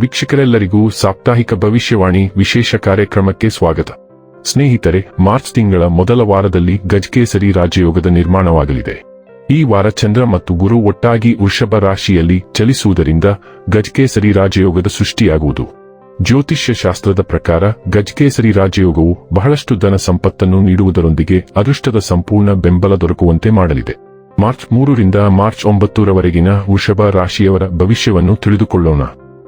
ವೀಕ್ಷಕರೆಲ್ಲರಿಗೂ ಸಾಪ್ತಾಹಿಕ ಭವಿಷ್ಯವಾಣಿ ವಿಶೇಷ ಕಾರ್ಯಕ್ರಮಕ್ಕೆ ಸ್ವಾಗತ. ಸ್ನೇಹಿತರೆ, ಮಾರ್ಚ್ ತಿಂಗಳ ಮೊದಲ ವಾರದಲ್ಲಿ ಗಜಕೇಸರಿ ರಾಜಯೋಗದ ನಿರ್ಮಾಣವಾಗಲಿದೆ. ಈ ವಾರ ಚಂದ್ರ ಮತ್ತು ಗುರು ಒಟ್ಟಾಗಿ ವೃಷಭ ರಾಶಿಯಲ್ಲಿ ಚಲಿಸುವುದರಿಂದ ಗಜಕೇಸರಿ ರಾಜಯೋಗದ ಸೃಷ್ಟಿಯಾಗುವುದು. ಜ್ಯೋತಿಷ್ಯ ಶಾಸ್ತ್ರದ ಪ್ರಕಾರ ಗಜಕೇಸರಿ ರಾಜಯೋಗವು ಬಹಳಷ್ಟು ಧನ ಸಂಪತ್ತನ್ನು ನೀಡುವುದರೊಂದಿಗೆ ಅದೃಷ್ಟದ ಸಂಪೂರ್ಣ ಬೆಂಬಲ ದೊರಕುವಂತೆ ಮಾಡಲಿದೆ. ಮಾರ್ಚ್ ಮೂರರಿಂದ ಮಾರ್ಚ್ ಒಂಬತ್ತರವರೆಗಿನ ವೃಷಭ ರಾಶಿಯವರ ಭವಿಷ್ಯವನ್ನು ತಿಳಿದುಕೊಳ್ಳೋಣ.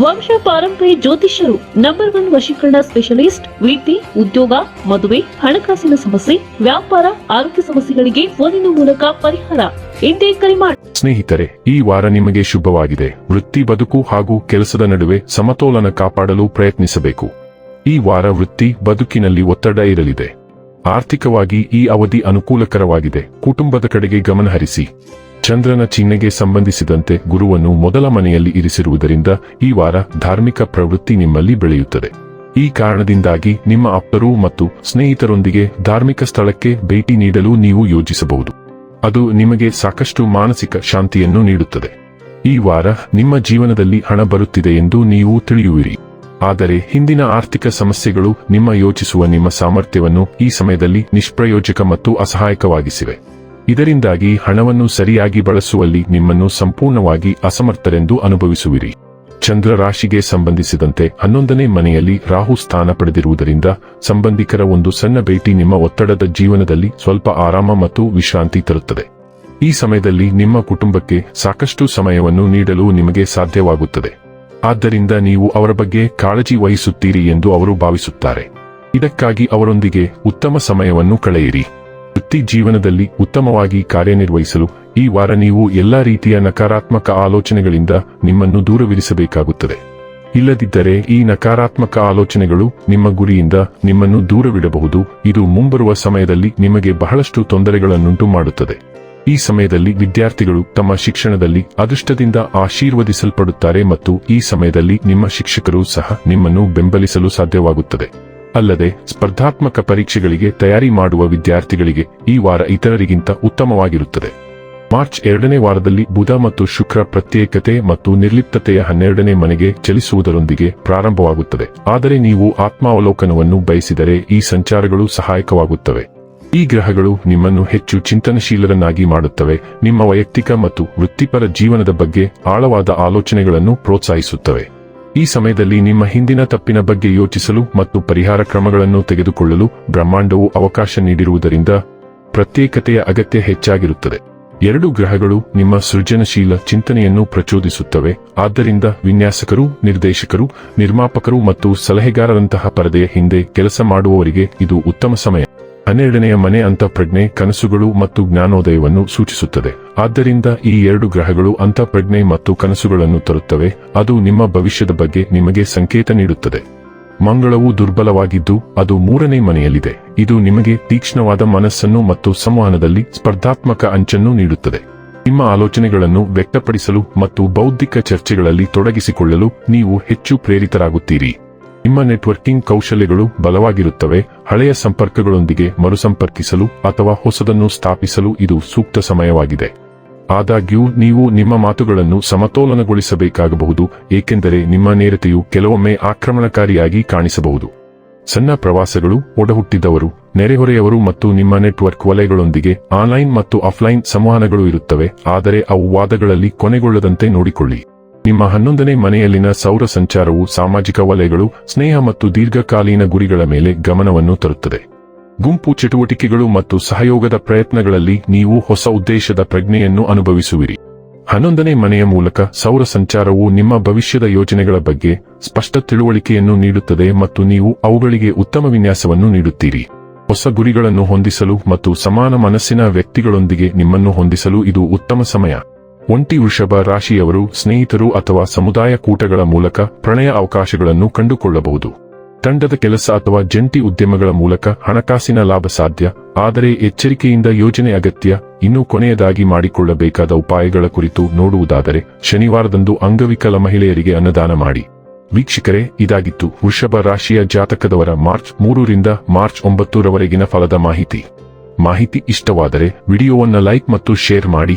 ವಂಶ ಪಾರಂಪರ್ಯ ಜ್ಯೋತಿಷ್ಯರು ನಂಬರ್ ಒನ್ ವಶೀಕರಣ ಸ್ಪೆಷಲಿಸ್ಟ್ ವೃತ್ತಿ ಉದ್ಯೋಗ, ಮದುವೆ, ಹಣಕಾಸಿನ ಸಮಸ್ಯೆ, ವ್ಯಾಪಾರ, ಆರೋಗ್ಯ ಸಮಸ್ಯೆಗಳಿಗೆ ಫೋನಿನ ಮೂಲಕ ಪರಿಹಾರ. ಎಂದೇ ಕರೆ ಮಾಡಿ ಸ್ನೇಹಿತರೆ, ಈ ವಾರ ನಿಮಗೆ ಶುಭವಾಗಿದೆ. ವೃತ್ತಿ ಬದುಕು ಹಾಗೂ ಕೆಲಸದ ನಡುವೆ ಸಮತೋಲನ ಕಾಪಾಡಲು ಪ್ರಯತ್ನಿಸಬೇಕು. ಈ ವಾರ ವೃತ್ತಿ ಬದುಕಿನಲ್ಲಿ ಒತ್ತಡ ಇರಲಿದೆ. ಆರ್ಥಿಕವಾಗಿ ಈ ಅವಧಿ ಅನುಕೂಲಕರವಾಗಿದೆ. ಕುಟುಂಬದ ಕಡೆಗೆ ಗಮನ ಹರಿಸಿ ಚಂದ್ರನ ಚಿಹ್ನೆಗೆ ಸಂಬಂಧಿಸಿದಂತೆ ಗುರುವನ್ನು ಮೊದಲ ಮನೆಯಲ್ಲಿ ಇರಿಸಿರುವುದರಿಂದ ಈ ವಾರ ಧಾರ್ಮಿಕ ಪ್ರವೃತ್ತಿ ನಿಮ್ಮಲ್ಲಿ ಬೆಳೆಯುತ್ತದೆ. ಈ ಕಾರಣದಿಂದಾಗಿ ನಿಮ್ಮ ಆಪ್ತರು ಮತ್ತು ಸ್ನೇಹಿತರೊಂದಿಗೆ ಧಾರ್ಮಿಕ ಸ್ಥಳಕ್ಕೆ ಭೇಟಿ ನೀಡಲು ನೀವು ಯೋಜಿಸಬಹುದು. ಅದು ನಿಮಗೆ ಸಾಕಷ್ಟು ಮಾನಸಿಕ ಶಾಂತಿಯನ್ನು ನೀಡುತ್ತದೆ. ಈ ವಾರ ನಿಮ್ಮ ಜೀವನದಲ್ಲಿ ಹಣ ಬರುತ್ತಿದೆ ಎಂದು ನೀವು ತಿಳಿಯುವಿರಿ. ಆದರೆ ಹಿಂದಿನ ಆರ್ಥಿಕ ಸಮಸ್ಯೆಗಳು ನಿಮ್ಮ ಯೋಚಿಸುವ ನಿಮ್ಮ ಸಾಮರ್ಥ್ಯವನ್ನು ಈ ಸಮಯದಲ್ಲಿ ನಿಷ್ಪ್ರಯೋಜಕ ಮತ್ತು ಅಸಹಾಯಕವಾಗಿಸಿವೆ. ಇದರಿಂದಾಗಿ ಹಣವನ್ನು ಸರಿಯಾಗಿ ಬಳಸುವಲ್ಲಿ ನಿಮ್ಮನ್ನು ಸಂಪೂರ್ಣವಾಗಿ ಅಸಮರ್ಥರೆಂದು ಅನುಭವಿಸುವಿರಿ. ಚಂದ್ರ ರಾಶಿಗೆ ಸಂಬಂಧಿಸಿದಂತೆ ಹನ್ನೊಂದನೇ ಮನೆಯಲ್ಲಿ ರಾಹು ಸ್ಥಾನ ಪಡೆದಿರುವುದರಿಂದ ಸಂಬಂಧಿಕರ ಒಂದು ಸಣ್ಣ ಭೇಟಿ ನಿಮ್ಮ ಒತ್ತಡದ ಜೀವನದಲ್ಲಿ ಸ್ವಲ್ಪ ಆರಾಮ ಮತ್ತು ವಿಶ್ರಾಂತಿ ತರುತ್ತದೆ. ಈ ಸಮಯದಲ್ಲಿ ನಿಮ್ಮ ಕುಟುಂಬಕ್ಕೆ ಸಾಕಷ್ಟು ಸಮಯವನ್ನು ನೀಡಲು ನಿಮಗೆ ಸಾಧ್ಯವಾಗುತ್ತದೆ. ಆದ್ದರಿಂದ ನೀವು ಅವರ ಬಗ್ಗೆ ಕಾಳಜಿ ವಹಿಸುತ್ತೀರಿ ಎಂದು ಅವರು ಭಾವಿಸುತ್ತಾರೆ. ಇದಕ್ಕಾಗಿ ಅವರೊಂದಿಗೆ ಉತ್ತಮ ಸಮಯವನ್ನು ಕಳೆಯಿರಿ. ವೃತ್ತಿ ಜೀವನದಲ್ಲಿ ಉತ್ತಮವಾಗಿ ಕಾರ್ಯನಿರ್ವಹಿಸಲು ಈ ವಾರ ನೀವು ಎಲ್ಲಾ ರೀತಿಯ ನಕಾರಾತ್ಮಕ ಆಲೋಚನೆಗಳಿಂದ ನಿಮ್ಮನ್ನು ದೂರವಿರಿಸಬೇಕಾಗುತ್ತದೆ. ಇಲ್ಲದಿದ್ದರೆ ಈ ನಕಾರಾತ್ಮಕ ಆಲೋಚನೆಗಳು ನಿಮ್ಮ ಗುರಿಯಿಂದ ನಿಮ್ಮನ್ನು ದೂರವಿಡಬಹುದು. ಇದು ಮುಂಬರುವ ಸಮಯದಲ್ಲಿ ನಿಮಗೆ ಬಹಳಷ್ಟು ತೊಂದರೆಗಳನ್ನುಂಟು ಮಾಡುತ್ತದೆ. ಈ ಸಮಯದಲ್ಲಿ ವಿದ್ಯಾರ್ಥಿಗಳು ತಮ್ಮ ಶಿಕ್ಷಣದಲ್ಲಿ ಅದೃಷ್ಟದಿಂದ ಆಶೀರ್ವದಿಸಲ್ಪಡುತ್ತಾರೆ ಮತ್ತು ಈ ಸಮಯದಲ್ಲಿ ನಿಮ್ಮ ಶಿಕ್ಷಕರು ಸಹ ನಿಮ್ಮನ್ನು ಬೆಂಬಲಿಸಲು ಸಾಧ್ಯವಾಗುತ್ತದೆ. ಅಲ್ಲದೆ ಸ್ಪರ್ಧಾತ್ಮಕ ಪರೀಕ್ಷೆಗಳಿಗೆ ತಯಾರಿ ಮಾಡುವ ವಿದ್ಯಾರ್ಥಿಗಳಿಗೆ ಈ ವಾರ ಇತರರಿಗಿಂತ ಉತ್ತಮವಾಗಿರುತ್ತದೆ. ಮಾರ್ಚ್ ಎರಡನೇ ವಾರದಲ್ಲಿ ಬುಧ ಮತ್ತು ಶುಕ್ರ ಪ್ರತ್ಯೇಕತೆ ಮತ್ತು ನಿರ್ಲಿಪ್ತತೆಯ ಹನ್ನೆರಡನೇ ಮನೆಗೆ ಚಲಿಸುವುದರೊಂದಿಗೆ ಪ್ರಾರಂಭವಾಗುತ್ತದೆ. ಆದರೆ ನೀವು ಆತ್ಮಾವಲೋಕನವನ್ನು ಬಯಸಿದರೆ ಈ ಸಂಚಾರಗಳು ಸಹಾಯಕವಾಗುತ್ತವೆ. ಈ ಗ್ರಹಗಳು ನಿಮ್ಮನ್ನು ಹೆಚ್ಚು ಚಿಂತನಶೀಲರನ್ನಾಗಿ ಮಾಡುತ್ತವೆ. ನಿಮ್ಮ ವೈಯಕ್ತಿಕ ಮತ್ತು ವೃತ್ತಿಪರ ಜೀವನದ ಬಗ್ಗೆ ಆಳವಾದ ಆಲೋಚನೆಗಳನ್ನು ಪ್ರೋತ್ಸಾಹಿಸುತ್ತವೆ. ಈ ಸಮಯದಲ್ಲಿ ನಿಮ್ಮ ಹಿಂದಿನ ತಪ್ಪಿನ ಬಗ್ಗೆ ಯೋಚಿಸಲು ಮತ್ತು ಪರಿಹಾರ ಕ್ರಮಗಳನ್ನು ತೆಗೆದುಕೊಳ್ಳಲು ಬ್ರಹ್ಮಾಂಡವು ಅವಕಾಶ ನೀಡಿರುವುದರಿಂದ ಪ್ರತ್ಯೇಕತೆಯ ಅಗತ್ಯ ಹೆಚ್ಚಾಗಿರುತ್ತದೆ. ಎರಡು ಗ್ರಹಗಳು ನಿಮ್ಮ ಸೃಜನಶೀಲ ಚಿಂತನೆಯನ್ನು ಪ್ರಚೋದಿಸುತ್ತವೆ. ಆದ್ದರಿಂದ ವಿನ್ಯಾಸಕರು, ನಿರ್ದೇಶಕರು, ನಿರ್ಮಾಪಕರು ಮತ್ತು ಸಲಹೆಗಾರರಂತಹ ಪರದೆಯ ಹಿಂದೆ ಕೆಲಸ ಮಾಡುವವರಿಗೆ ಇದು ಉತ್ತಮ ಸಮಯ. ಹನ್ನೆರಡನೆಯ ಮನೆ ಅಂತಃಪ್ರಜ್ಞೆ ಕನಸುಗಳು ಮತ್ತು ಜ್ಞಾನೋದಯವನ್ನು ಸೂಚಿಸುತ್ತದೆ. ಆದ್ದರಿಂದ ಈ ಎರಡು ಗ್ರಹಗಳು ಅಂತಃಪ್ರಜ್ಞೆ ಮತ್ತು ಕನಸುಗಳನ್ನು ತರುತ್ತವೆ. ಅದು ನಿಮ್ಮ ಭವಿಷ್ಯದ ಬಗ್ಗೆ ನಿಮಗೆ ಸಂಕೇತ ನೀಡುತ್ತದೆ. ಮಂಗಳವು ದುರ್ಬಲವಾಗಿದ್ದು ಅದು ಮೂರನೇ ಮನೆಯಲ್ಲಿದೆ. ಇದು ನಿಮಗೆ ತೀಕ್ಷ್ಣವಾದ ಮನಸ್ಸನ್ನು ಮತ್ತು ಸಂವಹನದಲ್ಲಿ ಸ್ಪರ್ಧಾತ್ಮಕ ಅಂಚನ್ನು ನೀಡುತ್ತದೆ. ನಿಮ್ಮ ಆಲೋಚನೆಗಳನ್ನು ವ್ಯಕ್ತಪಡಿಸಲು ಮತ್ತು ಬೌದ್ಧಿಕ ಚರ್ಚೆಗಳಲ್ಲಿ ತೊಡಗಿಸಿಕೊಳ್ಳಲು ನೀವು ಹೆಚ್ಚು ಪ್ರೇರಿತರಾಗುತ್ತೀರಿ. ನಿಮ್ಮ ನೆಟ್ವರ್ಕಿಂಗ್ ಕೌಶಲ್ಯಗಳು ಬಲವಾಗಿರುತ್ತವೆ, ಹಳೆಯ ಸಂಪರ್ಕಗಳೊಂದಿಗೆ ಮರುಸಂಪರ್ಕಿಸಲು ಅಥವಾ ಹೊಸದನ್ನು ಸ್ಥಾಪಿಸಲು ಇದು ಸೂಕ್ತ ಸಮಯವಾಗಿದೆ. ಆದಾಗ್ಯೂ, ನೀವು ನಿಮ್ಮ ಮಾತುಗಳನ್ನು ಸಮತೋಲನಗೊಳಿಸಬೇಕಾಗಬಹುದು, ಏಕೆಂದರೆ ನಿಮ್ಮ ನೇರತೆಯು ಕೆಲವೊಮ್ಮೆ ಆಕ್ರಮಣಕಾರಿಯಾಗಿ ಕಾಣಿಸಬಹುದು. ಸಣ್ಣ ಪ್ರವಾಸಗಳು, ಒಡಹುಟ್ಟಿದವರು, ನೆರೆಹೊರೆಯವರು ಮತ್ತು ನಿಮ್ಮ ನೆಟ್ವರ್ಕ್ ವಲಯಗಳೊಂದಿಗೆ ಆನ್ಲೈನ್ ಮತ್ತು ಆಫ್ಲೈನ್ ಸಂವಹನಗಳು ಇರುತ್ತವೆ, ಆದರೆ ಅವು ವಾದಗಳಲ್ಲಿ ಕೊನೆಗೊಳ್ಳದಂತೆ ನೋಡಿಕೊಳ್ಳಿ. ನಿಮ್ಮ ಹನ್ನೊಂದನೇ ಮನೆಯಲ್ಲಿನ ಸೌರ ಸಂಚಾರವು ಸಾಮಾಜಿಕ ವಲಯಗಳು, ಸ್ನೇಹ ಮತ್ತು ದೀರ್ಘಕಾಲೀನ ಗುರಿಗಳ ಮೇಲೆ ಗಮನವನ್ನು ತರುತ್ತದೆ. ಗುಂಪು ಚಟುವಟಿಕೆಗಳು ಮತ್ತು ಸಹಯೋಗದ ಪ್ರಯತ್ನಗಳಲ್ಲಿ ನೀವು ಹೊಸ ಉದ್ದೇಶದ ಪ್ರಜ್ಞೆಯನ್ನು ಅನುಭವಿಸುವಿರಿ. ಹನ್ನೊಂದನೇ ಮನೆಯ ಮೂಲಕ ಸೌರ ಸಂಚಾರವು ನಿಮ್ಮ ಭವಿಷ್ಯದ ಯೋಜನೆಗಳ ಬಗ್ಗೆ ಸ್ಪಷ್ಟ ತಿಳುವಳಿಕೆಯನ್ನು ನೀಡುತ್ತದೆ ಮತ್ತು ನೀವು ಅವುಗಳಿಗೆ ಉತ್ತಮ ವಿನ್ಯಾಸವನ್ನು ನೀಡುತ್ತೀರಿ. ಹೊಸ ಗುರಿಗಳನ್ನು ಹೊಂದಿಸಲು ಮತ್ತು ಸಮಾನ ಮನಸ್ಸಿನ ವ್ಯಕ್ತಿಗಳೊಂದಿಗೆ ನಿಮ್ಮನ್ನು ಹೊಂದಿಸಲು ಇದು ಉತ್ತಮ ಸಮಯ. ಒಂಟಿ ವೃಷಭ ರಾಶಿಯವರು ಸ್ನೇಹಿತರು ಅಥವಾ ಸಮುದಾಯ ಕೂಟಗಳ ಮೂಲಕ ಪ್ರಣಯ ಅವಕಾಶಗಳನ್ನು ಕಂಡುಕೊಳ್ಳಬಹುದು. ತಂಡದ ಕೆಲಸ ಅಥವಾ ಜಂಟಿ ಉದ್ಯಮಗಳ ಮೂಲಕ ಹಣಕಾಸಿನ ಲಾಭ ಸಾಧ್ಯ, ಆದರೆ ಎಚ್ಚರಿಕೆಯಿಂದ ಯೋಜನೆ ಅಗತ್ಯ, ಇನ್ನೂ ಕೊನೆಯದಾಗಿ ಮಾಡಿಕೊಳ್ಳಬೇಕಾದ ಉಪಾಯಗಳ ಕುರಿತು ನೋಡುವುದಾದರೆ ಶನಿವಾರದಂದು ಅಂಗವಿಕಲ ಮಹಿಳೆಯರಿಗೆ ಅನ್ನದಾನ ಮಾಡಿ. ವೀಕ್ಷಕರೇ, ಇದಾಗಿತ್ತು ವೃಷಭ ರಾಶಿಯ ಜಾತಕದವರ ಮಾರ್ಚ್ ಮೂರರಿಂದ ಮಾರ್ಚ್ ಒಂಬತ್ತರವರೆಗಿನ ಫಲದ ಮಾಹಿತಿ. ಮಾಹಿತಿ ಇಷ್ಟವಾದರೆ ವಿಡಿಯೋವನ್ನು ಲೈಕ್ ಮತ್ತು ಶೇರ್ ಮಾಡಿ.